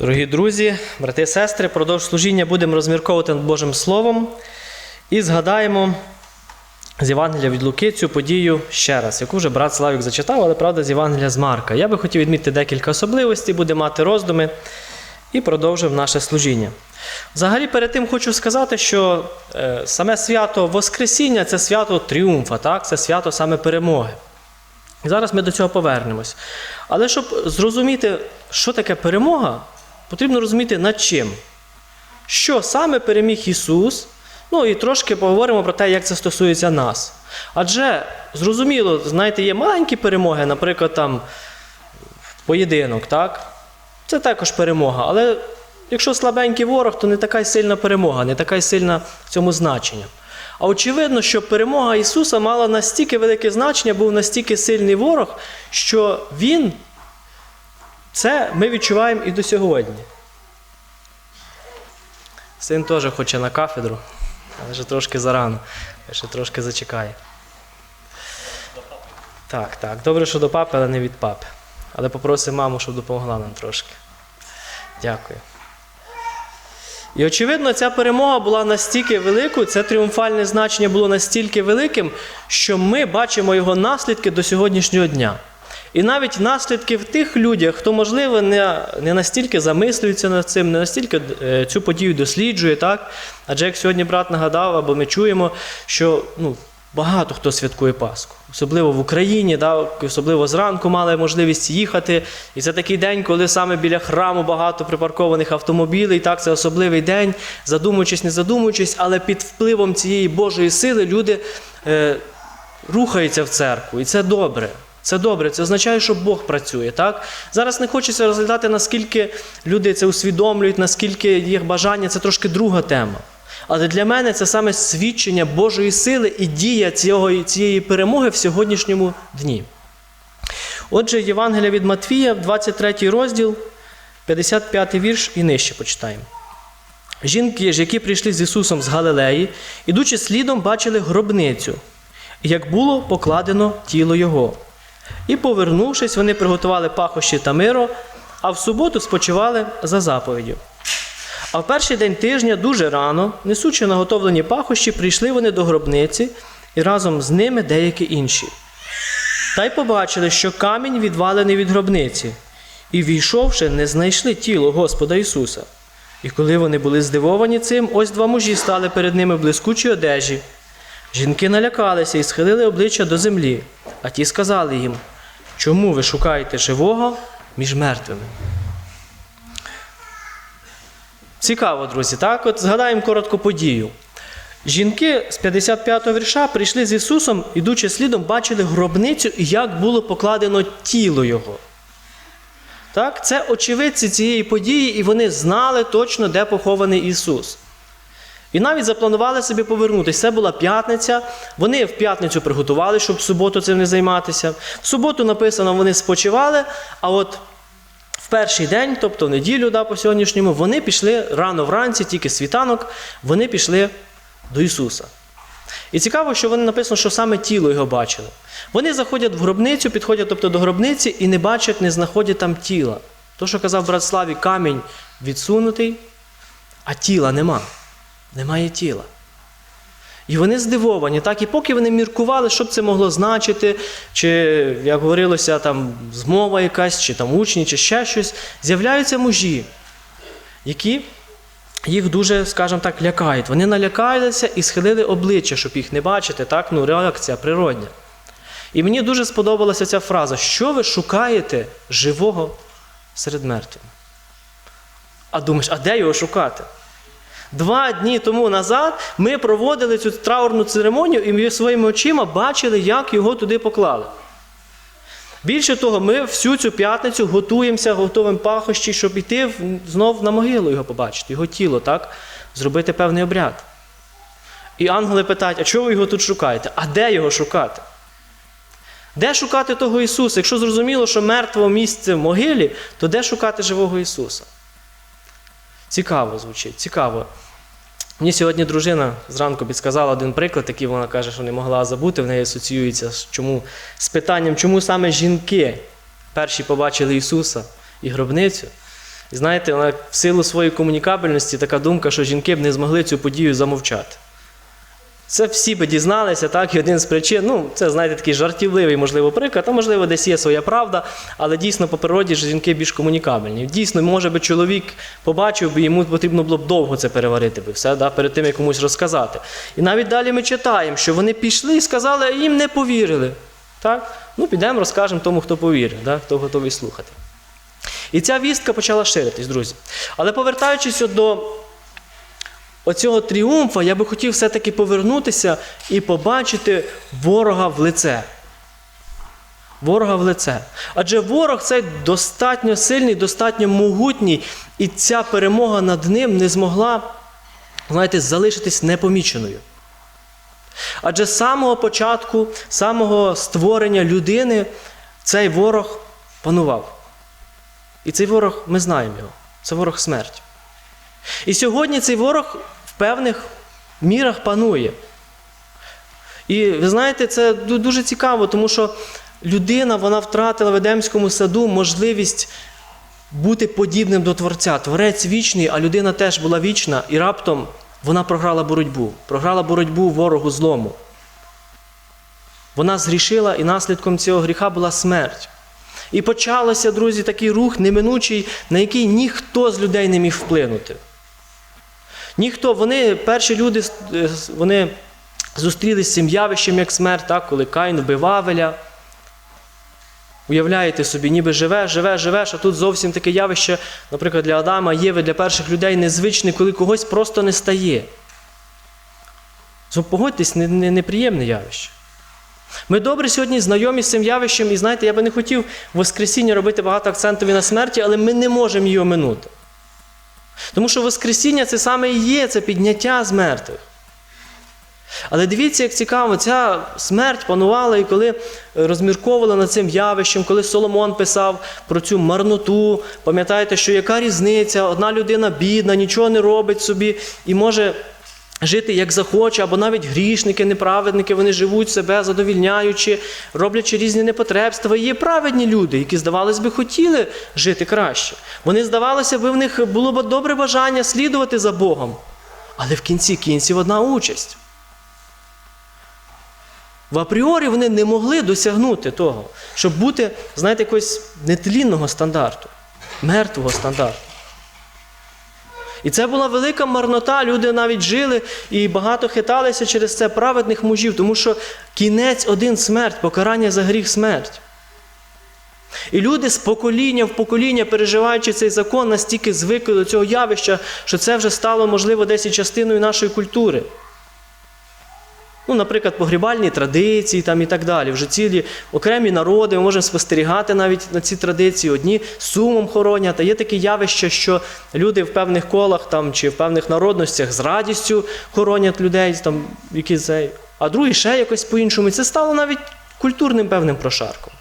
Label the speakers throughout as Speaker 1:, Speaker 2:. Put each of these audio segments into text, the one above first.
Speaker 1: Дорогі друзі, брати і сестри, продовж служіння будемо розмірковувати над Божим Словом і згадаємо з Євангелія від Луки цю подію ще раз, яку вже брат Славік зачитав, але правда з Євангелія з Марка. Я би хотів відмітити декілька особливостей, буде мати роздуми і продовжив наше служіння. Взагалі, перед тим хочу сказати, що е, саме свято Воскресіння це свято тріумфа, так? це свято саме перемоги. І зараз ми до цього повернемось. Але щоб зрозуміти, що таке перемога, потрібно розуміти над чим. Що саме переміг Ісус, ну і трошки поговоримо про те, як це стосується нас. Адже, зрозуміло, знаєте, є маленькі перемоги, наприклад, там поєдинок, так? Це також перемога. Але якщо слабенький ворог, то не така й сильна перемога, не така й сильна в цьому значення. А очевидно, що перемога Ісуса мала настільки велике значення, був настільки сильний ворог, що Він, це ми відчуваємо і до сьогодні. Син теж хоче на кафедру, але ще трошки зарано, ще трошки зачекає. Так, так. Добре, що до папи, але не від папи. Але попросимо маму, щоб допомогла нам трошки. Дякую. І очевидно, ця перемога була настільки великою, це тріумфальне значення було настільки великим, що ми бачимо його наслідки до сьогоднішнього дня. І навіть наслідки в тих людях, хто, можливо, не, не настільки замислюється над цим, не настільки е, цю подію досліджує, так? Адже як сьогодні брат нагадав, або ми чуємо, що ну, багато хто святкує Пасху, особливо в Україні, да, особливо зранку мали можливість їхати. І це такий день, коли саме біля храму багато припаркованих автомобілей. Так, це особливий день, задумуючись, не задумуючись, але під впливом цієї Божої сили люди е, рухаються в церкву, і це добре. Це добре, це означає, що Бог працює. Так? Зараз не хочеться розглядати, наскільки люди це усвідомлюють, наскільки їх бажання це трошки друга тема. Але для мене це саме свідчення Божої сили і дія цієї перемоги в сьогоднішньому дні. Отже, Євангелія від Матвія, 23 розділ, 55 вірш і нижче почитаємо. Жінки ж, які прийшли з Ісусом з Галилеї, ідучи слідом, бачили гробницю, як було покладено тіло Його. І, повернувшись, вони приготували пахощі та миро, а в суботу спочивали за заповіддю. А в перший день тижня, дуже рано, несучи наготовлені пахощі, прийшли вони до гробниці і разом з ними деякі інші. Та й побачили, що камінь відвалений від гробниці, і, війшовши, не знайшли тіло Господа Ісуса. І коли вони були здивовані цим, ось два мужі стали перед ними в блискучій одежі. Жінки налякалися і схилили обличчя до землі, а ті сказали їм, чому ви шукаєте живого між мертвими? Цікаво, друзі, так? От згадаємо коротко подію. Жінки з 55-го вірша прийшли з Ісусом, ідучи слідом, бачили гробницю і як було покладено тіло Його. Так? Це очевидці цієї події, і вони знали точно, де похований Ісус. І навіть запланували собі повернутися. Це була п'ятниця. Вони в п'ятницю приготували, щоб в суботу цим не займатися. В суботу написано, вони спочивали, а от в перший день, тобто в неділю да, по сьогоднішньому, вони пішли рано вранці, тільки світанок, вони пішли до Ісуса. І цікаво, що вони написано, що саме тіло його бачили. Вони заходять в гробницю, підходять тобто, до гробниці і не бачать, не знаходять там тіла. То, що казав брат Славі, камінь відсунутий, а тіла нема. Немає тіла. І вони здивовані, так? І поки вони міркували, що б це могло значити, чи, як говорилося, там змова якась, чи там учні, чи ще щось, з'являються мужі, які їх дуже, скажімо так, лякають. Вони налякалися і схилили обличчя, щоб їх не бачити, так? Ну, реакція природня. І мені дуже сподобалася ця фраза: що ви шукаєте живого серед мертвих? А думаєш, а де його шукати? Два дні тому назад ми проводили цю траурну церемонію і ми своїми очима бачили, як його туди поклали. Більше того, ми всю цю п'ятницю готуємося, готуємо пахощі, щоб йти знов на могилу його побачити, його тіло, так? зробити певний обряд. І ангели питають, а чого ви його тут шукаєте? А де його шукати? Де шукати того Ісуса? Якщо зрозуміло, що мертвого місце в могилі, то де шукати живого Ісуса? Цікаво звучить, цікаво. Мені сьогодні дружина зранку підсказала один приклад, який вона каже, що не могла забути, в неї асоціюється з, чому, з питанням, чому саме жінки перші побачили Ісуса і гробницю. І знаєте, вона в силу своєї комунікабельності така думка, що жінки б не змогли цю подію замовчати. Це всі би дізналися, так, і один з причин, ну, це, знаєте, такий жартівливий, можливо, приклад, а можливо, десь є своя правда, але дійсно по природі жінки більш комунікабельні. Дійсно, може би чоловік побачив би, йому потрібно було б довго це переварити би все, да, перед тим, як комусь розказати. І навіть далі ми читаємо, що вони пішли і сказали, а їм не повірили. Так? Ну, підемо, розкажемо тому, хто повірив, да, хто готовий слухати. І ця вістка почала ширитись, друзі. Але повертаючись до оцього тріумфа, я би хотів все-таки повернутися і побачити ворога в лице. Ворога в лице. Адже ворог цей достатньо сильний, достатньо могутній, і ця перемога над ним не змогла, знаєте, залишитись непоміченою. Адже з самого початку, самого створення людини цей ворог панував. І цей ворог, ми знаємо його, це ворог смерті. І сьогодні цей ворог в певних мірах панує. І ви знаєте, це дуже цікаво, тому що людина вона втратила в Едемському саду можливість бути подібним до Творця. Творець вічний, а людина теж була вічна, і раптом вона програла боротьбу. Програла боротьбу ворогу злому. Вона згрішила, і наслідком цього гріха була смерть. І почалося, друзі, такий рух неминучий, на який ніхто з людей не міг вплинути. Ніхто, вони, перші люди, е, вони зустрілися з цим явищем, як смерть, так, коли Каїн вбив Авеля. Уявляєте собі, ніби живеш, живеш, живеш, а тут зовсім таке явище, наприклад, для Адама, Єви, для перших людей незвичне, коли когось просто не стає. Погодьтесь, не- не- неприємне явище. Ми добре сьогодні знайомі з цим явищем, і знаєте, я би не хотів в Воскресіння робити багато акцентів на смерті, але ми не можемо її оминути. Тому що Воскресіння це саме і є, це підняття з мертвих. Але дивіться, як цікаво, ця смерть панувала, і коли розмірковували над цим явищем, коли Соломон писав про цю марноту, пам'ятаєте, що яка різниця, одна людина бідна, нічого не робить собі і може жити як захоче, або навіть грішники, неправедники, вони живуть себе задовільняючи, роблячи різні непотребства. І є праведні люди, які, здавалось би, хотіли жити краще. Вони, здавалося би, в них було б добре бажання слідувати за Богом. Але в кінці кінців одна участь. В апріорі вони не могли досягнути того, щоб бути, знаєте, якогось нетлінного стандарту, мертвого стандарту. І це була велика марнота. Люди навіть жили і багато хиталися через це праведних мужів, тому що кінець один смерть, покарання за гріх смерть. І люди з покоління в покоління, переживаючи цей закон, настільки звикли до цього явища, що це вже стало, можливо, десь і частиною нашої культури. Ну, наприклад, погрібальні традиції там і так далі. Вже цілі окремі народи, ми можемо спостерігати навіть на ці традиції. Одні сумом хоронять. А є таке явище, що люди в певних колах там, чи в певних народностях з радістю хоронять людей, там, які цей, а другі ще якось по-іншому. Це стало навіть культурним певним прошарком.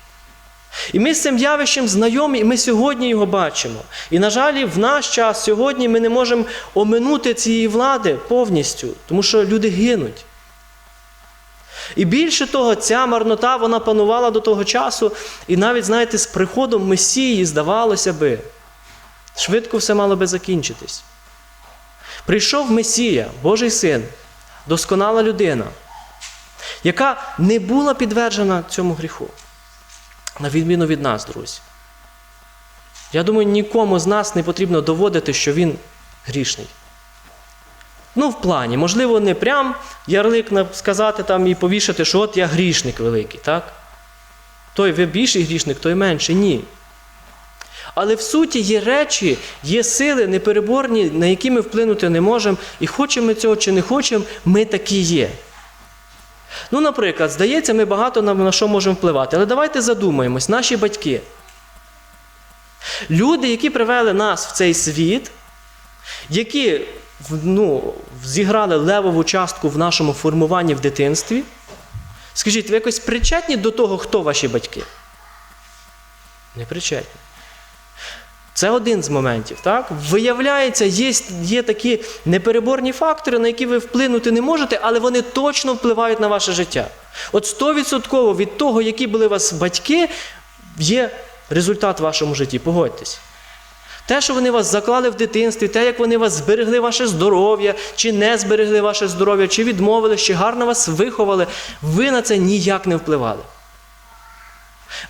Speaker 1: І ми з цим явищем знайомі, і ми сьогодні його бачимо. І, на жаль, в наш час сьогодні ми не можемо оминути цієї влади повністю, тому що люди гинуть. І більше того, ця марнота вона панувала до того часу, і навіть, знаєте, з приходом Месії, здавалося би, швидко все мало би закінчитись. Прийшов Месія, Божий син, досконала людина, яка не була підтверджена цьому гріху. На відміну від нас, друзі. Я думаю, нікому з нас не потрібно доводити, що він грішний. Ну, в плані, можливо, не прям ярлик сказати там і повішати, що от я грішник великий, так? Той ви більший грішник, той менший. Ні. Але в суті є речі, є сили непереборні, на які ми вплинути не можемо, і хочемо ми цього чи не хочемо, ми такі є. Ну, наприклад, здається, ми багато на, що можемо впливати. Але давайте задумаємось, наші батьки. Люди, які привели нас в цей світ, які ну, зіграли левову частку в нашому формуванні в дитинстві. Скажіть, ви якось причетні до того, хто ваші батьки? Не причетні. Це один з моментів. Так? Виявляється, є, є такі непереборні фактори, на які ви вплинути не можете, але вони точно впливають на ваше життя. От 100% від того, які були у вас батьки, є результат в вашому житті. Погодьтесь. Те, що вони вас заклали в дитинстві, те, як вони вас зберегли ваше здоров'я, чи не зберегли ваше здоров'я, чи відмовили, чи гарно вас виховали, ви на це ніяк не впливали.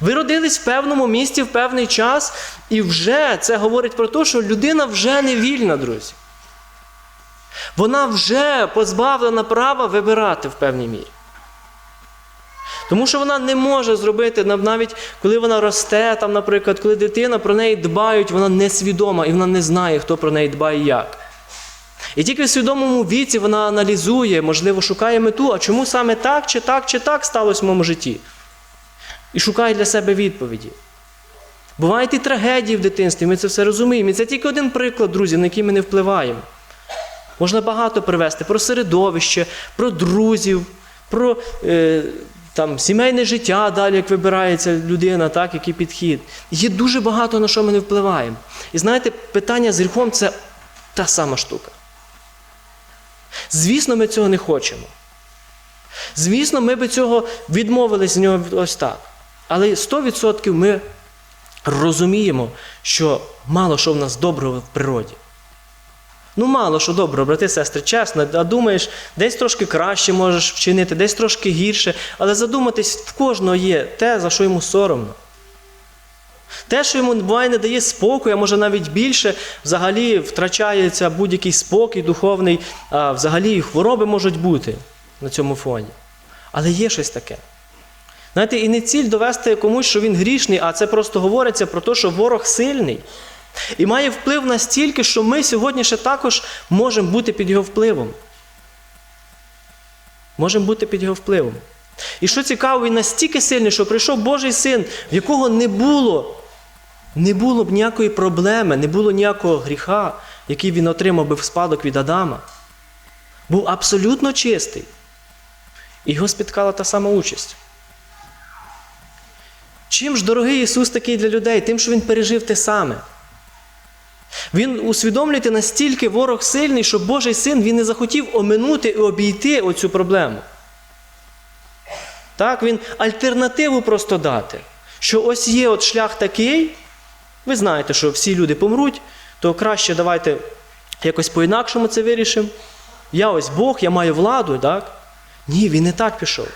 Speaker 1: Ви родились в певному місці в певний час, і вже це говорить про те, що людина вже не вільна, друзі. Вона вже позбавлена права вибирати в певній мірі. Тому що вона не може зробити, навіть коли вона росте, там, наприклад, коли дитина про неї дбають, вона несвідома і вона не знає, хто про неї дбає і як. І тільки в свідомому віці вона аналізує, можливо, шукає мету, а чому саме так, чи так, чи так сталося в моєму житті. І шукає для себе відповіді. Бувають і трагедії в дитинстві, ми це все розуміємо. І це тільки один приклад, друзі, на який ми не впливаємо. Можна багато привести про середовище, про друзів, про е, там, сімейне життя, далі, як вибирається людина, так, який підхід. Є дуже багато на що ми не впливаємо. І знаєте, питання з гріхом це та сама штука. Звісно, ми цього не хочемо. Звісно, ми би цього відмовились з нього ось так. Але 100% ми розуміємо, що мало що в нас доброго в природі. Ну, мало що доброго, брати, сестри, чесно, а думаєш, десь трошки краще можеш вчинити, десь трошки гірше, але задуматись, в кожного є те, за що йому соромно. Те, що йому буває не дає спокою, а може навіть більше, взагалі втрачається будь-який спокій духовний, а взагалі хвороби можуть бути на цьому фоні. Але є щось таке. Знаєте, і не ціль довести комусь, що він грішний, а це просто говориться про те, що ворог сильний. І має вплив настільки, що ми сьогодні ще також можемо бути під його впливом. Можемо бути під його впливом. І що цікаво, він настільки сильний, що прийшов Божий син, в якого не було, не було б ніякої проблеми, не було ніякого гріха, який він отримав би в спадок від Адама. Був абсолютно чистий. І його спіткала та сама участь. Чим ж дорогий Ісус такий для людей? Тим, що Він пережив те саме. Він усвідомлюєте, настільки ворог сильний, що Божий син він не захотів оминути і обійти оцю проблему. Так, він альтернативу просто дати. Що ось є от шлях такий, ви знаєте, що всі люди помруть, то краще давайте якось по-інакшому це вирішимо. Я ось Бог, я маю владу, так? Ні, він не так пішов.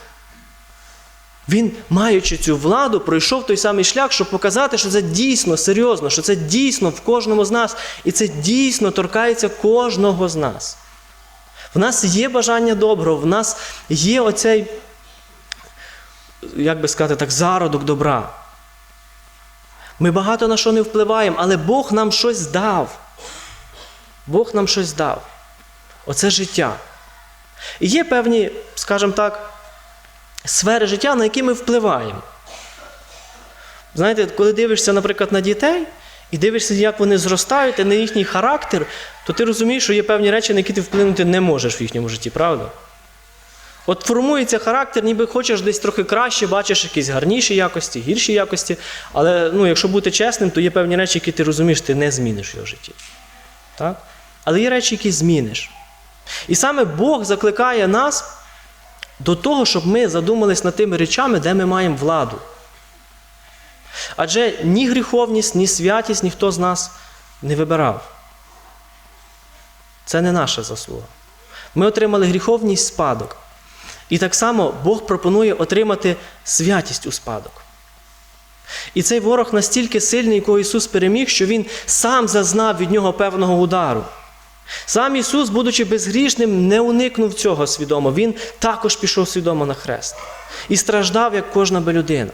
Speaker 1: Він, маючи цю владу, пройшов той самий шлях, щоб показати, що це дійсно серйозно, що це дійсно в кожному з нас, і це дійсно торкається кожного з нас. В нас є бажання доброго, в нас є оцей, як би сказати так, зародок добра. Ми багато на що не впливаємо, але Бог нам щось дав. Бог нам щось дав. Оце життя. І є певні, скажімо так, сфери життя, на які ми впливаємо. Знаєте, коли дивишся, наприклад, на дітей і дивишся, як вони зростають, і на їхній характер, то ти розумієш, що є певні речі, на які ти вплинути не можеш в їхньому житті, правда? От формується характер, ніби хочеш десь трохи краще, бачиш якісь гарніші якості, гірші якості. Але ну, якщо бути чесним, то є певні речі, які ти розумієш, ти не зміниш в його житті. Так? Але є речі, які зміниш. І саме Бог закликає нас до того, щоб ми задумались над тими речами, де ми маємо владу. Адже ні гріховність, ні святість ніхто з нас не вибирав. Це не наша заслуга. Ми отримали гріховність спадок. І так само Бог пропонує отримати святість у спадок. І цей ворог настільки сильний, якого Ісус переміг, що Він сам зазнав від нього певного удару. Сам Ісус, будучи безгрішним, не уникнув цього свідомо. Він також пішов свідомо на хрест і страждав, як кожна би людина.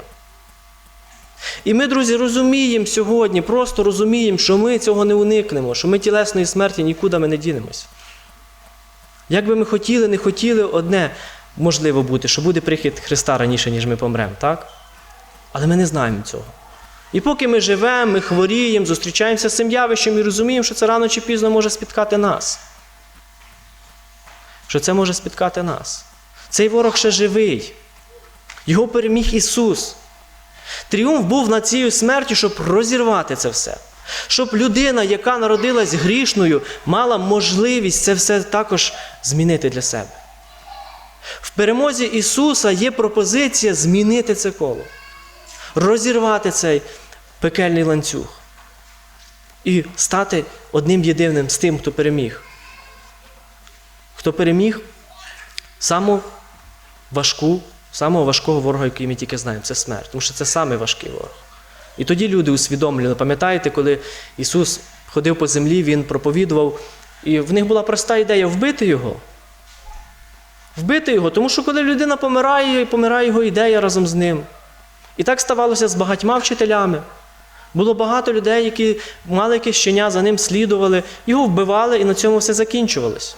Speaker 1: І ми, друзі, розуміємо сьогодні, просто розуміємо, що ми цього не уникнемо, що ми тілесної смерті нікуди ми не дінемося. Як би ми хотіли, не хотіли, одне можливо бути, що буде прихід Христа раніше, ніж ми помремо, так? Але ми не знаємо цього. І поки ми живемо, ми хворіємо, зустрічаємося з цим явищем і розуміємо, що це рано чи пізно може спіткати нас. Що це може спіткати нас. Цей ворог ще живий. Його переміг Ісус. Тріумф був над цією смертю, щоб розірвати це все. Щоб людина, яка народилась грішною, мала можливість це все також змінити для себе. В перемозі Ісуса є пропозиція змінити це коло розірвати цей пекельний ланцюг. і стати одним єдиним з тим, хто переміг. Хто переміг саму важку, самого важкого ворога, який ми тільки знаємо, це смерть. Тому що це самий важкий ворог. І тоді люди усвідомлювали, пам'ятаєте, коли Ісус ходив по землі, Він проповідував, і в них була проста ідея вбити його. Вбити його, тому що коли людина помирає, помирає його ідея разом з ним. І так ставалося з багатьма вчителями. Було багато людей, які мали якесь щеня, за ним слідували, його вбивали, і на цьому все закінчувалось.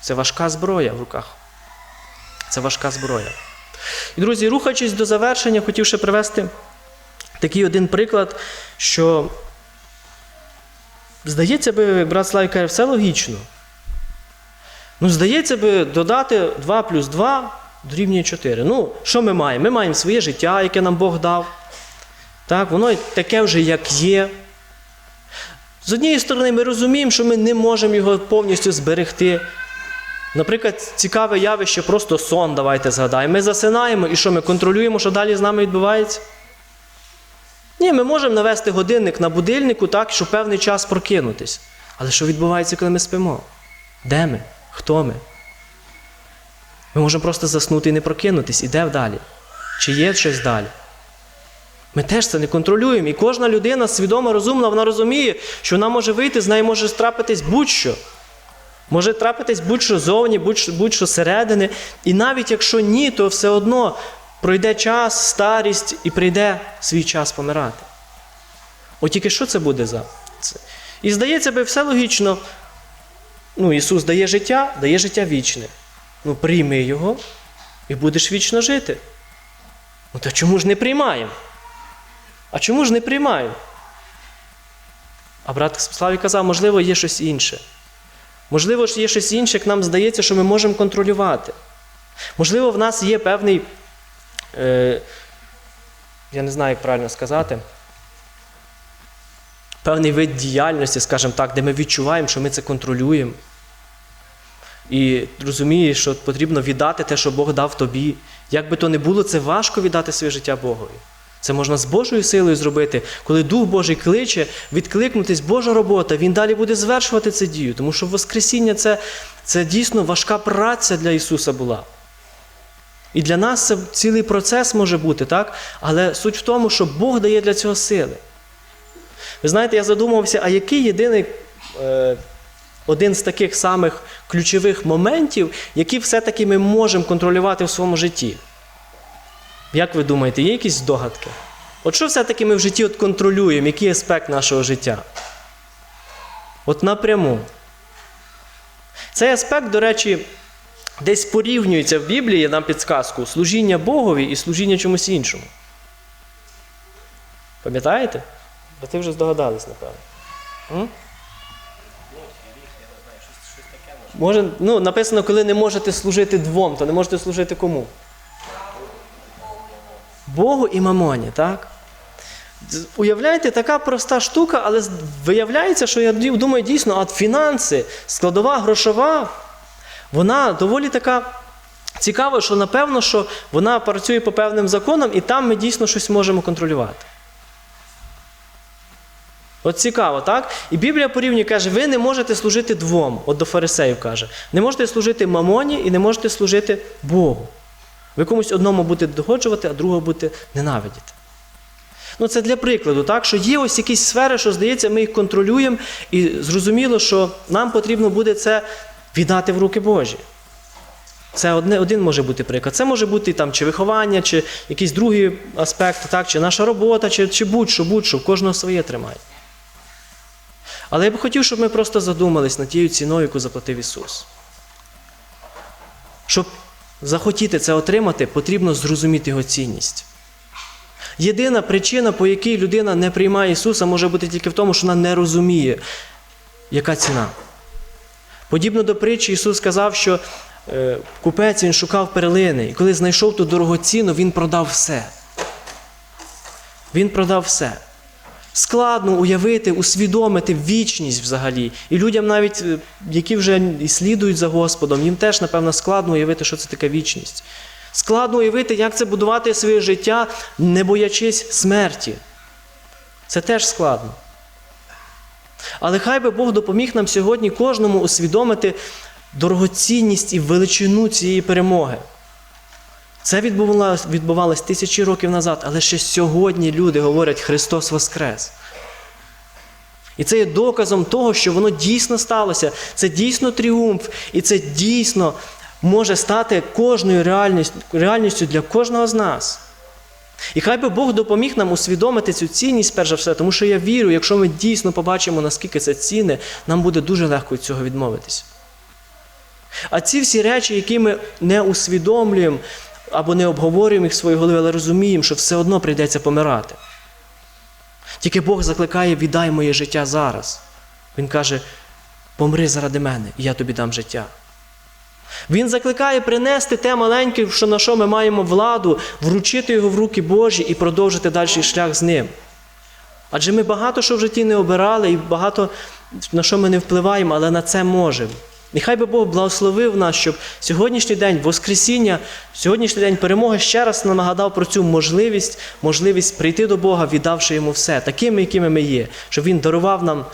Speaker 1: Це важка зброя в руках. Це важка зброя. І, друзі, рухаючись до завершення, хотів ще привести такий один приклад, що, здається би, брат Славі каже, все логічно. Ну, здається би, додати 2 плюс 2 дорівнює 4. Ну, що ми маємо? Ми маємо своє життя, яке нам Бог дав. Так, Воно таке вже, як є. З однієї сторони, ми розуміємо, що ми не можемо його повністю зберегти. Наприклад, цікаве явище, просто сон, давайте згадаємо. Ми засинаємо і що ми контролюємо, що далі з нами відбувається? Ні, ми можемо навести годинник на будильнику так, щоб певний час прокинутись. Але що відбувається, коли ми спимо? Де ми? Хто ми? Ми можемо просто заснути і не прокинутись. І де далі? Чи є щось далі? Ми теж це не контролюємо. І кожна людина свідома, розумна, вона розуміє, що вона може вийти, з нею може трапитись будь-що. Може трапитись будь-що зовні, будь-що зсередини. І навіть якщо ні, то все одно пройде час, старість і прийде свій час помирати. От тільки що це буде за це? І здається би, все логічно. Ну, Ісус дає життя, дає життя вічне. Ну, прийми його і будеш вічно жити. Ну, то чому ж не приймаємо? А чому ж не приймаємо? А брат Славі казав, можливо, є щось інше. Можливо, є щось інше, як нам здається, що ми можемо контролювати. Можливо, в нас є певний, е, я не знаю, як правильно сказати, певний вид діяльності, скажімо так, де ми відчуваємо, що ми це контролюємо. І розумієш, що потрібно віддати те, що Бог дав тобі. Як би то не було, це важко віддати своє життя Богові. Це можна з Божою силою зробити, коли Дух Божий кличе, відкликнутись Божа робота, Він далі буде звершувати це дію. Тому що Воскресіння це, це дійсно важка праця для Ісуса була. І для нас це цілий процес може бути, так? але суть в тому, що Бог дає для цього сили. Ви знаєте, я задумувався, а який єдиний е, один з таких самих ключових моментів, які все-таки ми можемо контролювати в своєму житті? Як ви думаєте, є якісь здогадки? От що все-таки ми в житті от контролюємо, який аспект нашого життя? От напряму. Цей аспект, до речі, десь порівнюється в Біблії нам підсказку служіння Богові і служіння чомусь іншому. Пам'ятаєте? Бо ти вже здогадались, напевно. Може, ну, написано, коли не можете служити двом, то не можете служити кому? Богу і мамоні, так? Уявляєте, така проста штука, але виявляється, що я думаю, дійсно, от фінанси, складова грошова, вона доволі така цікава, що напевно, що вона працює по певним законам, і там ми дійсно щось можемо контролювати. От цікаво, так? І Біблія порівнює, каже, ви не можете служити двом, от до фарисеїв каже. Не можете служити мамоні і не можете служити Богу. Ви комусь одному будете догоджувати, а другого будете ненавидіти. Ну, це для прикладу, так, що є ось якісь сфери, що, здається, ми їх контролюємо, і зрозуміло, що нам потрібно буде це віддати в руки Божі. Це одне, один може бути приклад. Це може бути там, чи виховання, чи якийсь другий аспект, так, чи наша робота, чи, чи будь-що, будь-що, кожного своє тримає. Але я б хотів, щоб ми просто задумались над тією ціною, яку заплатив Ісус. Щоб захотіти це отримати, потрібно зрозуміти його цінність. Єдина причина, по якій людина не приймає Ісуса, може бути тільки в тому, що вона не розуміє, яка ціна. Подібно до притчі, Ісус сказав, що е, купець він шукав перлини, і коли знайшов ту дорогоцінну, він продав все. Він продав все. Складно уявити, усвідомити вічність взагалі. І людям, навіть, які вже слідують за Господом, їм теж, напевно, складно уявити, що це така вічність. Складно уявити, як це будувати своє життя, не боячись смерті. Це теж складно. Але хай би Бог допоміг нам сьогодні кожному усвідомити дорогоцінність і величину цієї перемоги. Це відбувалось, відбувалось тисячі років назад, але ще сьогодні люди говорять Христос Воскрес. І це є доказом того, що воно дійсно сталося. Це дійсно тріумф, і це дійсно може стати кожною реальністю, реальністю для кожного з нас. І хай би Бог допоміг нам усвідомити цю цінність, перш за все, тому що я вірю, якщо ми дійсно побачимо, наскільки це цінне, нам буде дуже легко від цього відмовитися. А ці всі речі, які ми не усвідомлюємо або не обговорюємо їх в своїй голові, але розуміємо, що все одно прийдеться помирати. Тільки Бог закликає, віддай моє життя зараз. Він каже, помри заради мене, і я тобі дам життя. Він закликає принести те маленьке, що на що ми маємо владу, вручити його в руки Божі і продовжити далі шлях з ним. Адже ми багато що в житті не обирали і багато на що ми не впливаємо, але на це можемо. Нехай би Бог благословив нас, щоб сьогоднішній день Воскресіння, сьогоднішній день перемоги ще раз нам нагадав про цю можливість, можливість прийти до Бога, віддавши йому все, такими, якими ми є, щоб Він дарував нам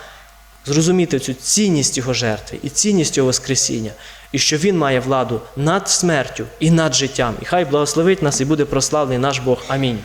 Speaker 1: зрозуміти цю цінність Його жертви і цінність Його Воскресіння, і що Він має владу над смертю і над життям. І хай благословить нас і буде прославлений наш Бог. Амінь.